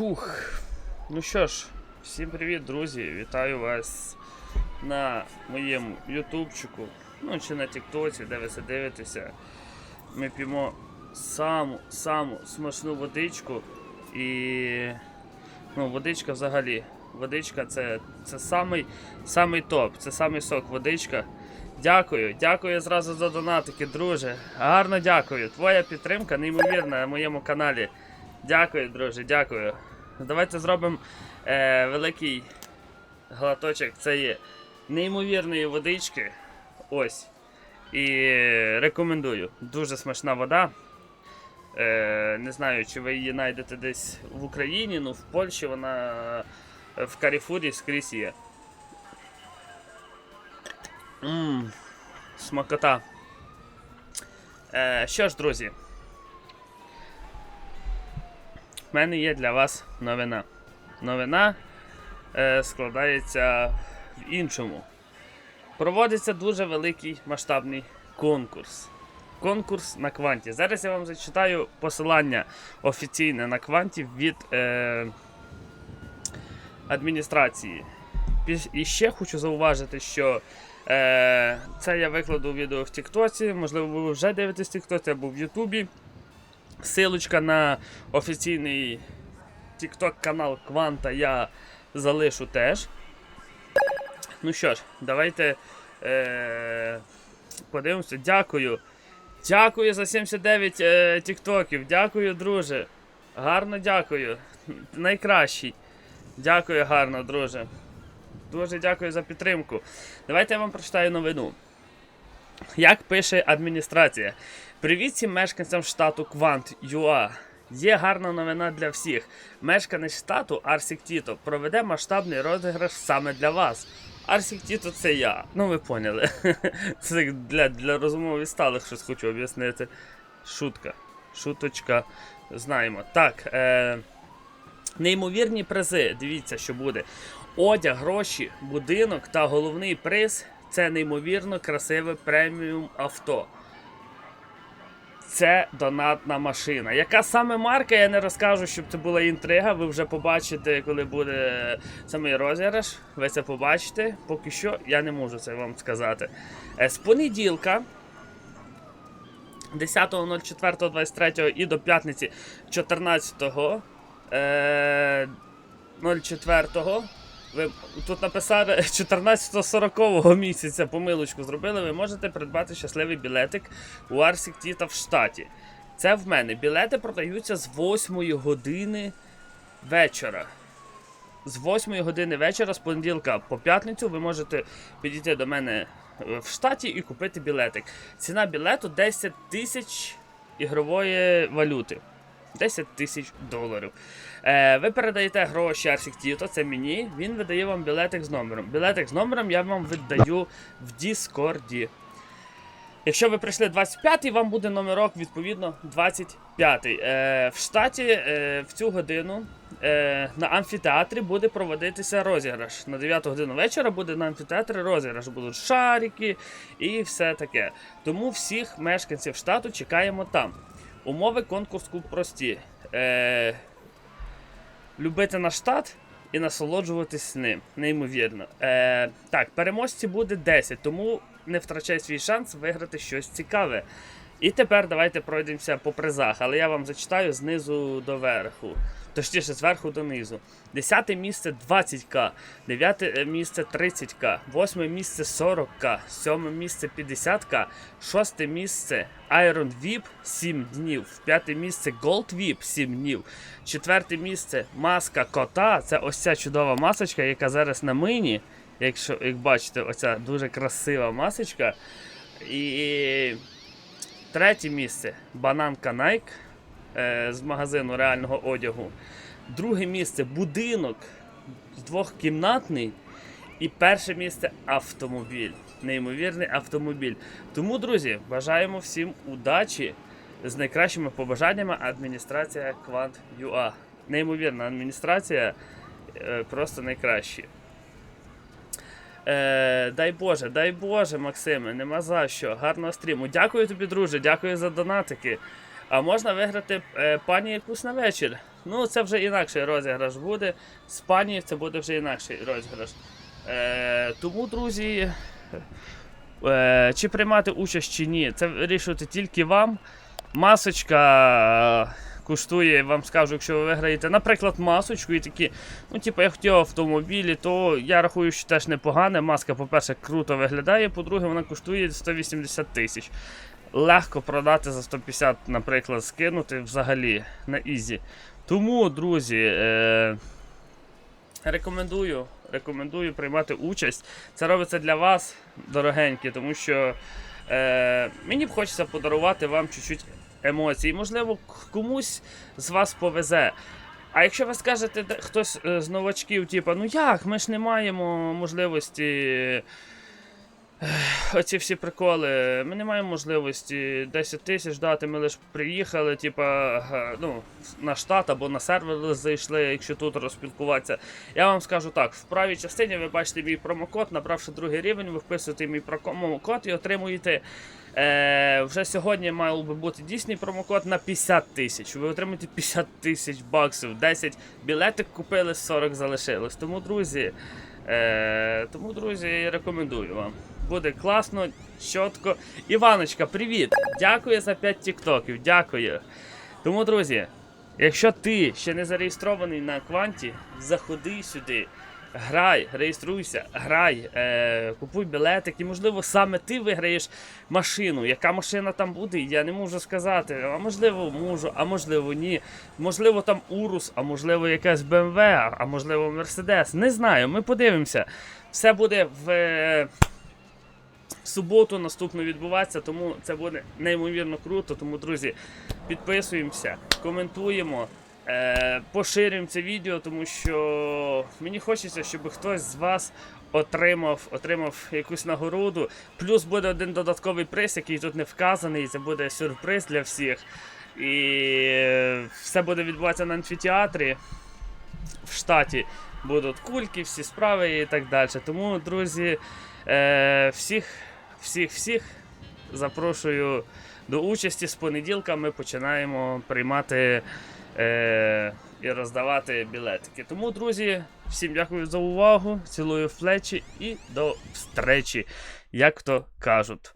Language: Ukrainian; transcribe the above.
Хух. Ну що ж, всім привіт, друзі! Вітаю вас на моєму ютубчику, ну чи на Тіктоці, де ви це дивитеся. Ми п'ємо саму саму смачну водичку і. Ну, водичка взагалі. Водичка це, це самий, самий топ, це самий сок водичка. Дякую, дякую зразу за донатики, друже. Гарно дякую. Твоя підтримка неймовірна на моєму каналі. Дякую, друже, дякую. Давайте зробимо е, великий глоточок цієї неймовірної водички. Ось. І рекомендую. Дуже смачна вода. Е, не знаю, чи ви її знайдете десь в Україні, ну в Польщі вона е, в Каріфурі скрізь є. Ммм, смакота. Е, що ж, друзі, в мене є для вас новина. Новина е, складається в іншому. Проводиться дуже великий масштабний конкурс. Конкурс на кванті. Зараз я вам зачитаю посилання офіційне на кванті від е, адміністрації. І ще хочу зауважити, що е, це я викладу відео в Тіктоці. Можливо, ви вже дивитесь Тіктоці або в Ютубі. Силочка на офіційний TikTok канал Кванта я залишу теж. Ну що ж, давайте е, подивимося. Дякую. Дякую за 79 е, тіктоків. Дякую, друже. Гарно дякую. Найкращий. Дякую гарно, друже. Дуже дякую за підтримку. Давайте я вам прочитаю новину. Як пише адміністрація, привіт всім мешканцям штату Квант ЮА. Є гарна новина для всіх. Мешканець штату Арсік Тіто проведе масштабний розіграш саме для вас. Арсік Тіто це я. Ну ви поняли. Це для, для розумово відсталих щось хочу об'яснити. Шутка. Шуточка. Знаємо. Так. Е... Неймовірні призи. Дивіться, що буде. Одяг, гроші, будинок та головний приз це неймовірно красиве преміум авто. Це донатна машина. Яка саме марка, я не розкажу, щоб це була інтрига. Ви вже побачите, коли буде самий розіграш. Ви це побачите. Поки що я не можу це вам сказати. Е, З понеділка. 10.04.23 і до п'ятниці 14 е, 04 ви тут написали 14-40 місяця помилочку зробили. Ви можете придбати щасливий білетик у Арсік Тіта в штаті. Це в мене. Білети продаються з 8 години вечора. З 8 години вечора, з понеділка по п'ятницю, ви можете підійти до мене е, в штаті і купити білетик. Ціна білету 10 тисяч ігрової валюти. 10 тисяч доларів. Е, ви передаєте гроші Арсік Тіто, це мені. Він видає вам білетик з номером. Білетик з номером я вам віддаю в Діскорді. Якщо ви прийшли 25-й, вам буде номерок, відповідно, 25-й. Е, в штаті е, в цю годину е, на амфітеатрі буде проводитися розіграш. На 9 годину вечора буде на амфітеатрі розіграш. Будуть шарики і все таке. Тому всіх мешканців штату чекаємо там. Умови конкурсу прості. Е, любити наш штат і насолоджуватись ним. Неймовірно. Е, так, переможці буде 10, тому не втрачай свій шанс виграти щось цікаве. І тепер давайте пройдемося по призах, але я вам зачитаю знизу до верху. Точніше, зверху донизу. Десяте місце 20к, дев'яте місце 30к, восьме місце 40к, сьоме місце 50к, шосте місце Iron VIP 7 днів, п'яте місце Gold VIP 7 днів, четверте місце маска кота. Це ось ця чудова масочка, яка зараз на мині. Якщо як бачите, оця дуже красива масочка. І третє місце бананка Nike е, з магазину реального одягу. Друге місце будинок двохкімнатний. І перше місце автомобіль. Неймовірний автомобіль. Тому, друзі, бажаємо всім удачі з найкращими побажаннями адміністрація Quant.ua. Неймовірна адміністрація, е, просто найкращі. Е, дай Боже, дай Боже, Максиме, нема за що. Гарного стріму. Дякую тобі, друже, дякую за донатики. А можна виграти е, пані якусь на вечір. Ну, це вже інакший розіграш буде. З пані це буде вже інакший розіграш. Е, тому, друзі, е, чи приймати участь чи ні, це вирішувати тільки вам. Масочка е, коштує, вам скажу, якщо ви виграєте, наприклад, масочку і такі, ну, типу, я хотів автомобілі, то я рахую, що теж непогане. Маска, по-перше, круто виглядає, по-друге, вона коштує 180 тисяч. Легко продати за 150, наприклад, скинути взагалі на ізі. Тому, друзі, е- рекомендую, рекомендую приймати участь. Це робиться для вас, дорогенькі, тому що е- мені б хочеться подарувати вам чуть-чуть емоцій. Можливо, комусь з вас повезе. А якщо ви скажете, хтось е, з новачків, типу, ну як, ми ж не маємо можливості. Оці всі приколи. Ми не маємо можливості 10 тисяч дати, ми лише приїхали, типа, ну, на штат або на сервер зайшли, якщо тут розпілкуватися. Я вам скажу так: в правій частині ви бачите мій промокод, набравши другий рівень, ви вписуєте мій промокод і отримуєте. Е, вже сьогодні мав би бути дійсний промокод на 50 тисяч. Ви отримаєте 50 тисяч баксів, 10 білетик купили, 40 залишилось. Тому, друзі, е, тому, друзі, рекомендую вам. Буде класно, чітко. Іваночка, привіт! Дякую за 5 тіктоків, дякую. Тому, друзі, якщо ти ще не зареєстрований на кванті, заходи сюди. Грай, реєструйся, грай, е, купуй білетик, і можливо саме ти виграєш машину. Яка машина там буде, я не можу сказати. А можливо, можу, а можливо, ні. Можливо, там Урус, а можливо, якась BMW, а можливо, Мерседес. Не знаю, ми подивимося. Все буде в. Суботу наступно відбуватися, тому це буде неймовірно круто. Тому, друзі, підписуємося, коментуємо, е, поширюємо це відео, тому що мені хочеться, щоб хтось з вас отримав, отримав якусь нагороду. Плюс буде один додатковий приз, який тут не вказаний. Це буде сюрприз для всіх. І все буде відбуватися на амфітеатрі в штаті. Будуть кульки, всі справи і так далі. Тому, друзі, е, всіх, всіх, всіх запрошую до участі. З понеділка ми починаємо приймати е, і роздавати білетики. Тому, друзі, всім дякую за увагу. Цілую в плечі і до встречі, як то кажуть.